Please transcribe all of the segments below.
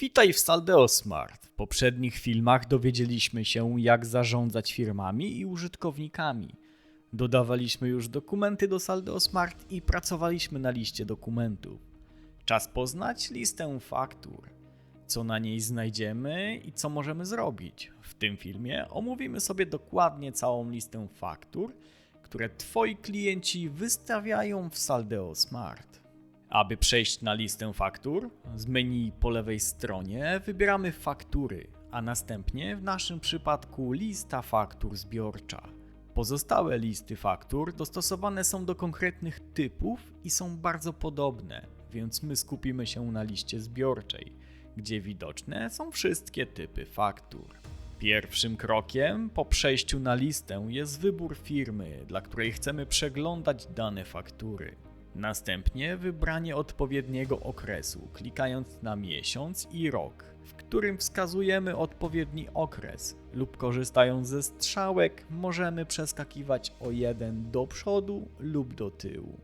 Witaj w Saldeo Smart. W poprzednich filmach dowiedzieliśmy się, jak zarządzać firmami i użytkownikami. Dodawaliśmy już dokumenty do Saldeo Smart i pracowaliśmy na liście dokumentów. Czas poznać listę faktur. Co na niej znajdziemy i co możemy zrobić. W tym filmie omówimy sobie dokładnie całą listę faktur, które Twoi klienci wystawiają w Saldeo Smart. Aby przejść na listę faktur, z menu po lewej stronie wybieramy faktury, a następnie w naszym przypadku lista faktur zbiorcza. Pozostałe listy faktur dostosowane są do konkretnych typów i są bardzo podobne, więc my skupimy się na liście zbiorczej, gdzie widoczne są wszystkie typy faktur. Pierwszym krokiem po przejściu na listę jest wybór firmy, dla której chcemy przeglądać dane faktury. Następnie wybranie odpowiedniego okresu, klikając na miesiąc i rok, w którym wskazujemy odpowiedni okres, lub korzystając ze strzałek, możemy przeskakiwać o jeden do przodu lub do tyłu.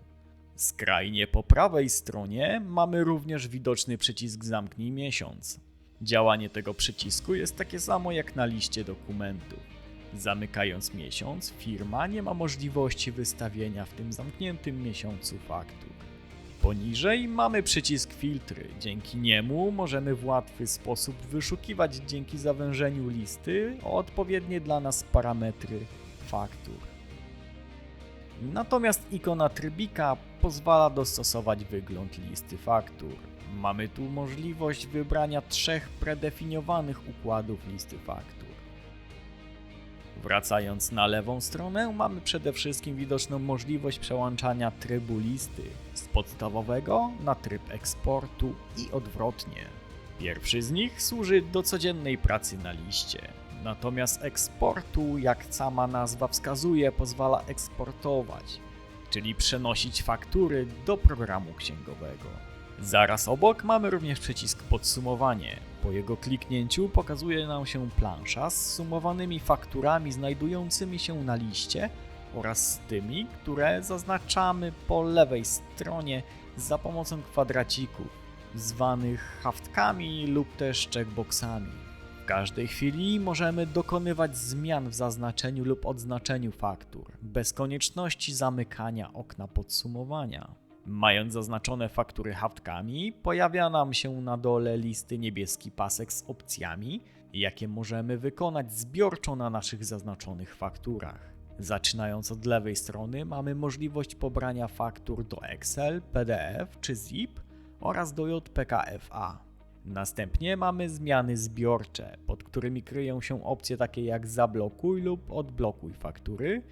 Skrajnie po prawej stronie mamy również widoczny przycisk Zamknij miesiąc. Działanie tego przycisku jest takie samo jak na liście dokumentów. Zamykając miesiąc, firma nie ma możliwości wystawienia w tym zamkniętym miesiącu faktur. Poniżej mamy przycisk filtry. Dzięki niemu możemy w łatwy sposób wyszukiwać dzięki zawężeniu listy odpowiednie dla nas parametry faktur. Natomiast ikona trybika pozwala dostosować wygląd listy faktur. Mamy tu możliwość wybrania trzech predefiniowanych układów listy faktur. Wracając na lewą stronę, mamy przede wszystkim widoczną możliwość przełączania trybu listy z podstawowego na tryb eksportu i odwrotnie. Pierwszy z nich służy do codziennej pracy na liście, natomiast eksportu, jak sama nazwa wskazuje, pozwala eksportować, czyli przenosić faktury do programu księgowego. Zaraz obok mamy również przycisk podsumowanie. Po jego kliknięciu pokazuje nam się plansza z sumowanymi fakturami znajdującymi się na liście oraz tymi, które zaznaczamy po lewej stronie za pomocą kwadracików, zwanych haftkami lub też checkboxami. W każdej chwili możemy dokonywać zmian w zaznaczeniu lub odznaczeniu faktur, bez konieczności zamykania okna podsumowania. Mając zaznaczone faktury haftkami, pojawia nam się na dole listy niebieski pasek z opcjami, jakie możemy wykonać zbiorczo na naszych zaznaczonych fakturach. Zaczynając od lewej strony mamy możliwość pobrania faktur do Excel, PDF czy ZIP oraz do JPKFA. Następnie mamy zmiany zbiorcze, pod którymi kryją się opcje takie jak zablokuj lub odblokuj faktury,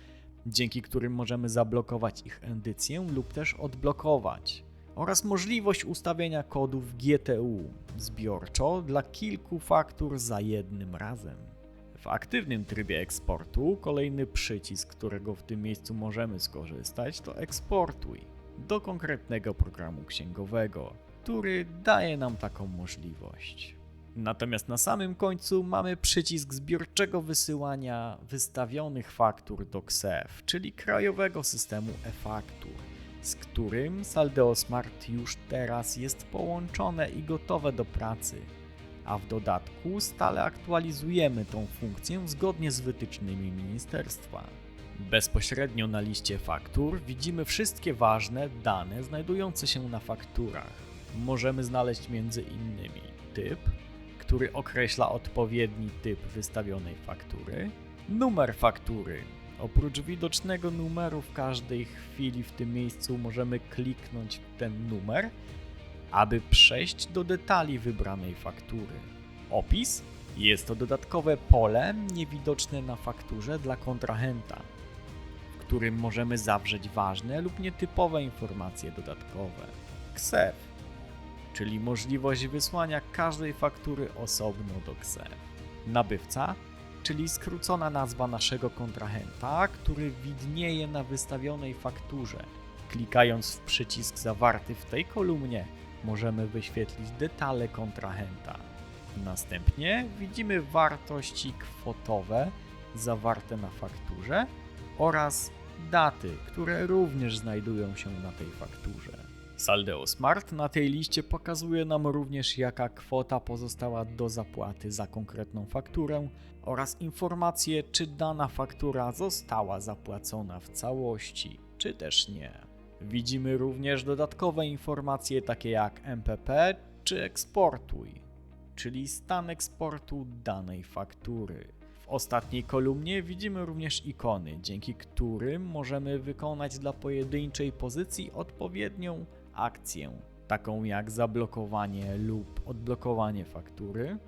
dzięki którym możemy zablokować ich edycję lub też odblokować, oraz możliwość ustawienia kodów GTU zbiorczo dla kilku faktur za jednym razem. W aktywnym trybie eksportu kolejny przycisk, którego w tym miejscu możemy skorzystać, to eksportuj do konkretnego programu księgowego, który daje nam taką możliwość. Natomiast na samym końcu mamy przycisk zbiorczego wysyłania wystawionych faktur do KSEF, czyli krajowego systemu e-faktur, z którym Saldeo Smart już teraz jest połączone i gotowe do pracy. A w dodatku stale aktualizujemy tą funkcję zgodnie z wytycznymi ministerstwa. Bezpośrednio na liście faktur widzimy wszystkie ważne dane znajdujące się na fakturach. Możemy znaleźć między innymi typ, który określa odpowiedni typ wystawionej faktury, numer faktury. Oprócz widocznego numeru w każdej chwili w tym miejscu możemy kliknąć ten numer, aby przejść do detali wybranej faktury. Opis jest to dodatkowe pole niewidoczne na fakturze dla kontrahenta, w którym możemy zawrzeć ważne lub nietypowe informacje dodatkowe. KSEF czyli możliwość wysłania każdej faktury osobno do KSE. Nabywca, czyli skrócona nazwa naszego kontrahenta, który widnieje na wystawionej fakturze. Klikając w przycisk zawarty w tej kolumnie, możemy wyświetlić detale kontrahenta. Następnie widzimy wartości kwotowe zawarte na fakturze oraz daty, które również znajdują się na tej fakturze. Saldeo Smart na tej liście pokazuje nam również jaka kwota pozostała do zapłaty za konkretną fakturę oraz informacje czy dana faktura została zapłacona w całości, czy też nie. Widzimy również dodatkowe informacje takie jak MPP czy eksportuj, czyli stan eksportu danej faktury. W ostatniej kolumnie widzimy również ikony, dzięki którym możemy wykonać dla pojedynczej pozycji odpowiednią akcję, taką jak zablokowanie lub odblokowanie faktury,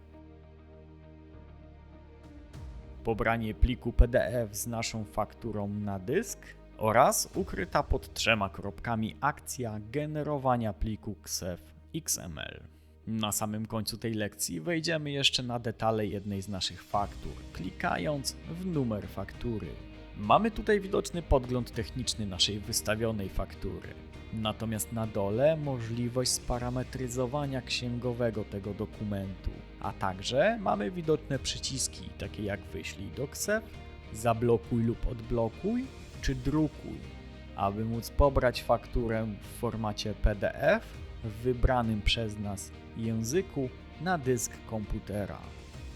pobranie pliku PDF z naszą fakturą na dysk oraz ukryta pod trzema kropkami akcja generowania pliku XEF XML. Na samym końcu tej lekcji wejdziemy jeszcze na detale jednej z naszych faktur, klikając w numer faktury. Mamy tutaj widoczny podgląd techniczny naszej wystawionej faktury. Natomiast na dole możliwość sparametryzowania księgowego tego dokumentu, a także mamy widoczne przyciski takie jak wyślij do KSEF, zablokuj lub odblokuj czy drukuj, aby móc pobrać fakturę w formacie PDF w wybranym przez nas języku na dysk komputera.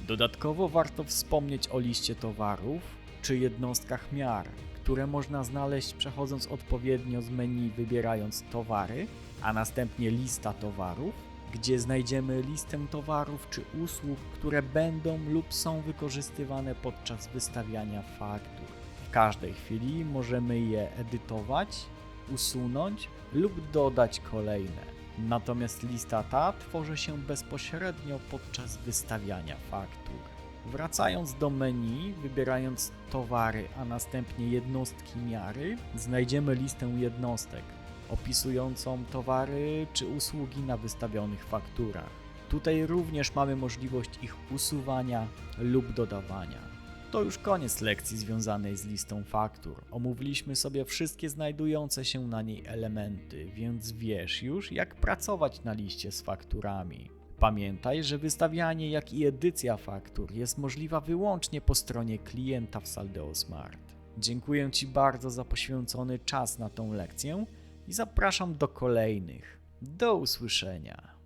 Dodatkowo warto wspomnieć o liście towarów czy jednostkach miar, które można znaleźć przechodząc odpowiednio z menu wybierając towary, a następnie lista towarów, gdzie znajdziemy listę towarów czy usług, które będą lub są wykorzystywane podczas wystawiania faktur. W każdej chwili możemy je edytować, usunąć lub dodać kolejne. Natomiast lista ta tworzy się bezpośrednio podczas wystawiania faktur. Wracając do menu, wybierając towary, a następnie jednostki miary, znajdziemy listę jednostek opisującą towary czy usługi na wystawionych fakturach. Tutaj również mamy możliwość ich usuwania lub dodawania. To już koniec lekcji związanej z listą faktur. Omówiliśmy sobie wszystkie znajdujące się na niej elementy, więc wiesz już, jak pracować na liście z fakturami. Pamiętaj, że wystawianie, jak i edycja faktur jest możliwa wyłącznie po stronie klienta w Saldeo Smart. Dziękuję Ci bardzo za poświęcony czas na tą lekcję i zapraszam do kolejnych. Do usłyszenia.